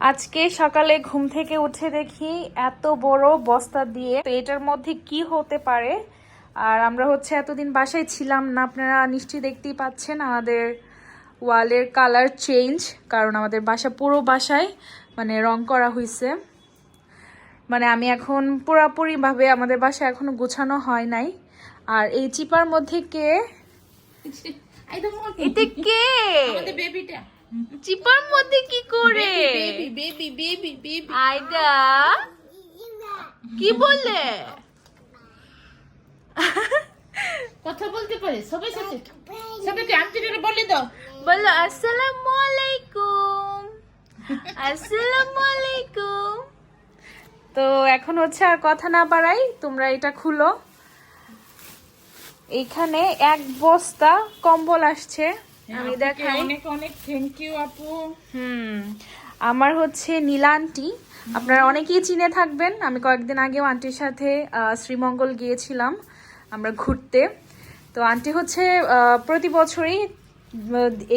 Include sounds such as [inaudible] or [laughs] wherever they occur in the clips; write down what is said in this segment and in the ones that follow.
আজকে সকালে ঘুম থেকে উঠে দেখি এত বড় বস্তা দিয়ে। তো এটার মধ্যে কি হতে পারে? আর আমরা হচ্ছে এতদিন বাসায় ছিলাম না আপনারা নিশ্চয়ই দেখতেই পাচ্ছেন আমাদের ওয়ালের কালার চেঞ্জ কারণ আমাদের বাসা পুরো বাসায় মানে রং করা হয়েছে মানে আমি এখন পুরাপুরিভাবে আমাদের বাসা এখনও গোছানো হয় নাই। আর এই চিপার মধ্যে কে? এতে কে? আমাদের বেবিটা চিপার মধ্যে কি করে? বেবি বেবি বেবি আয়দা কি বললে? কথা বলতে পারে সবাই সাথে। সবাইকে আন্টি করে বলে দাও? বলো আসসালামু আলাইকুম আসসালামু আলাইকুম তো এখন হচ্ছে আর কথা না বাড়াই তোমরা এটা খুলো। এইখানে এক বস্তা কম্বল আসছে। আমি দেখাই। অনেক অনেক থ্যাংক ইউ আপু। হুম। আমার হচ্ছে নীলা আন্টি। আপনারা অনেকেই চিনে থাকবেন, আমি কয়েকদিন আগেও আন্টির সাথে শ্রীমঙ্গল গিয়েছিলাম আমরা ঘুরতে। তো আন্টি হচ্ছে প্রতি বছরই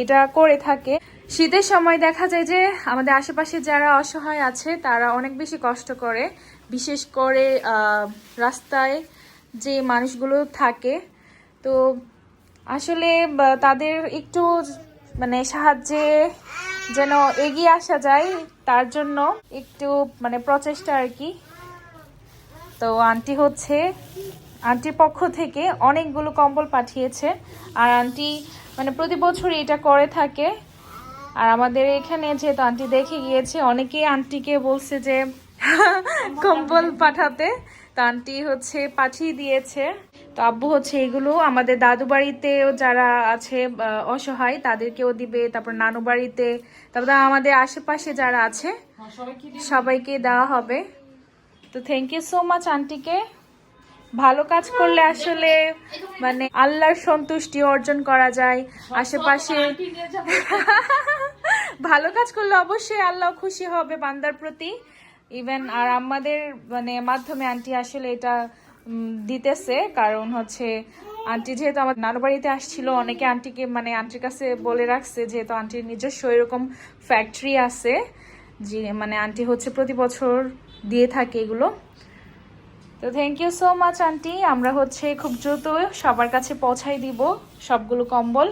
এটা করে থাকে। শীতের সময় দেখা যায় যে, আমাদের আশেপাশে যারা অসহায় আছে, তারা অনেক বেশি কষ্ট করে। বিশেষ করে রাস্তায় যে মানুষগুলো থাকে। তো আসলে তাদের একটু মানে সাহায্যে যেন এগিয়ে আসা যায়, তার জন্য একটু মানে প্রচেষ্টা আর কি। তো আন্টি হচ্ছে, আন্টির পক্ষ থেকে অনেকগুলো কম্বল পাঠিয়েছে। আর আন্টি মানে প্রতি বছরই এটা করে থাকে। আর আমাদের এখানে যেহেতু আন্টি দেখে গিয়েছে, অনেকেই আন্টিকে বলছে যে, [laughs] কম্বল পাঠাতে। তো আন্টি হচ্ছে পাঠিয়ে দিয়েছে। তো আব্বু হচ্ছে এগুলো আমাদের দাদু বাড়িতেও যারা আছে অসহায় তাদেরকেও দিবে। তারপর নানু বাড়িতে তারপর আমাদের আশেপাশে যারা আছে সবাইকে সবাইকে দেওয়া হবে। তো থ্যাংক ইউ সো মাচ আন্টিকে। ভালো কাজ করলে আসলে মানে আল্লাহর সন্তুষ্টি অর্জন করা যায়। আশেপাশে [laughs] ভালো কাজ করলে অবশ্যই আল্লাহ খুশি হবে বান্দার প্রতি। ইভেন আর আমাদের মানে মাধ্যমে আন্টি আসলে এটা দিতেছে। কারণ হচ্ছে আন্টি যেহেতু আমার নানু বাড়িতে আসছিল, অনেকে আন্টিকে মানে আন্টির কাছে বলে রাখছে যেহেতু আন্টির নিজস্ব এরকম ফ্যাক্টরি আছে, যে মানে আন্টি হচ্ছে প্রতি বছর দিয়ে থাকে এগুলো। তো thank you so much aunty আমরা হচ্ছে খুব দ্রুত সবার কাছে পৌঁছাই দিব সবগুলো কম্বল।